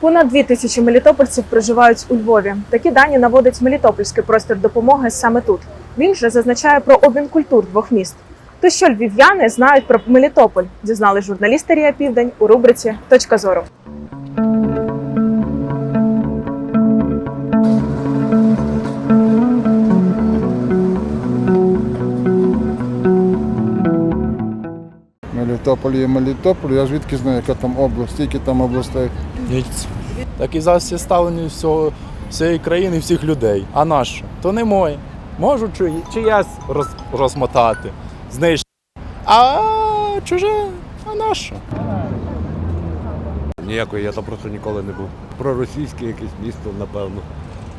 Понад дві тисячі мелітопольців проживають у Львові. Такі дані наводить Мелітопольський простір допомоги саме тут. Він же зазначає про обмін культур двох міст. То що львів'яни знають про Мелітополь, дізнали журналісти Рія Південь у рубриці Точка зору. Мелітополь є Мелітополь, я звідки знаю, яка там область, скільки там областей. Так і зараз всі ставлені всього, всієї країни, всіх людей. А нащо? То не моє. Можу чи, чиясь роз, розмотати, знищити. А чуже, а нащо? Ніякої я там просто ніколи не був. Проросійське якесь місто, напевно.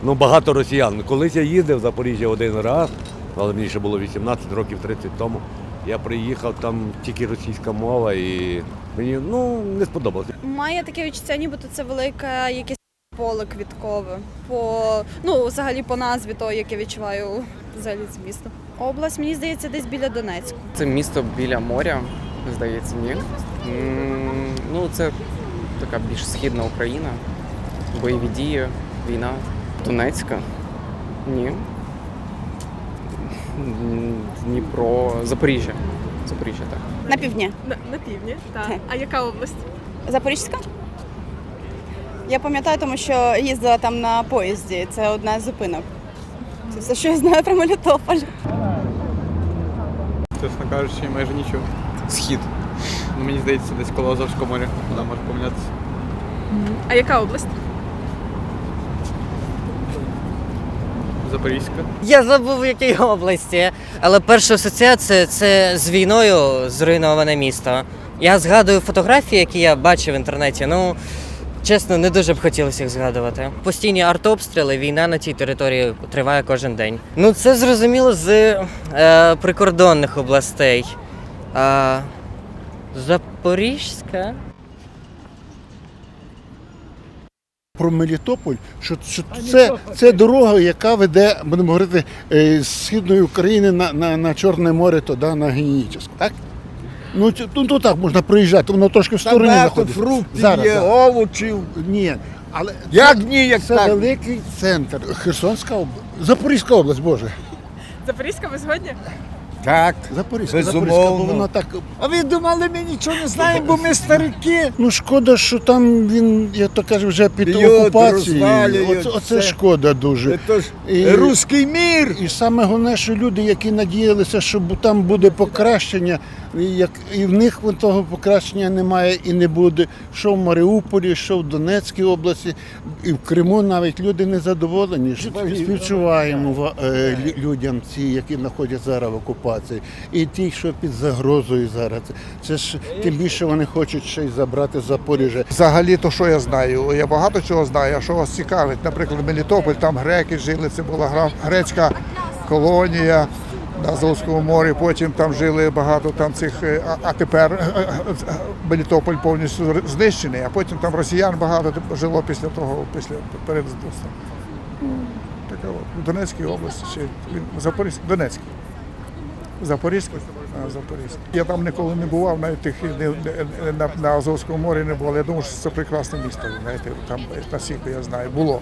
Ну, багато росіян. Колись я їздив в Запоріжжя один раз, але мені ще було 18 років 30 тому. Я приїхав, там тільки російська мова і мені ну, не сподобалося. Має таке відчуття, нібито це велике якесь поле квіткове. По ну, взагалі по назві того, як я відчуваю взагалі це місто. Область, мені здається, десь біля Донецька. Це місто біля моря, здається, ні. М, Ну, це така більш східна Україна. Бойові дії, війна. Донецька. Ні. Дніпро, Запоріжжя. Запоріжжя, так. На півдні. На, на півдні, так. Так. А яка область? Запорізька? Я пам'ятаю, тому що їздила там на поїзді. Це одна з зупинок. Це все, що я знаю про Мелітополь. Чесно кажучи, майже нічого. Схід. Ну, мені здається, десь коло Азовського моря. Вона може помінятися. А яка область? Запорізька. Я забув в якій області, але перша асоціація це з війною зруйноване місто. Я згадую фотографії, які я бачив в інтернеті. Ну чесно, не дуже б хотілося їх згадувати. Постійні артобстріли, війна на цій території триває кожен день. Ну це зрозуміло з е, прикордонних областей. А, Запорізька. Про Мелітополь, що, що це, це дорога, яка веде, будемо говорити, е, з східної України на, на, на Чорне море, туди на Генічеську, так? Ну, ну, то так можна проїжджати, воно трошки в стороні знаходиться. фруктів Зараз, є, зараз. овочів. Ні, але Як ні, як це так? великий центр. Херсонська область, Запорізька область, Боже. Запорізька, ви згодні? Так. Запорізька, Запорізька, бо вона так. А ви думали, ми нічого не знаємо, бо ми старики. Ну шкода, що там він, я то кажу, вже під Б'ють, окупацією. розвалюють, Оце, оце все. шкода дуже. Це ж І- руський мір. І саме головне, що люди, які надіялися, що бу- там буде покращення, і як і в них вон того покращення немає і не буде. Що в Маріуполі, що в Донецькій області, і в Криму навіть люди не задоволені. Співчуваємо ва- е, лю- людям, ці, які знаходяться зараз в окупації, і ті, що під загрозою зараз. Це ж тим більше вони хочуть ще й забрати Запоріжжя. Взагалі, то що я знаю? Я багато чого знаю. А що вас цікавить? Наприклад, Мелітополь, там греки жили, це була грецька колонія на Азовському морі. Потім там жили багато там цих. е, А, тепер е, е, Мелітополь повністю знищений, а потім там росіян багато жило після того, після перед. Така от, в Донецькій області чи він Запорізький, Донецький. Запорізький? Запорізький. Я там ніколи не бував, навіть тих на, на Азовському морі не було. Я думаю, що це прекрасне місто. Знаєте, там наскільки я знаю, було.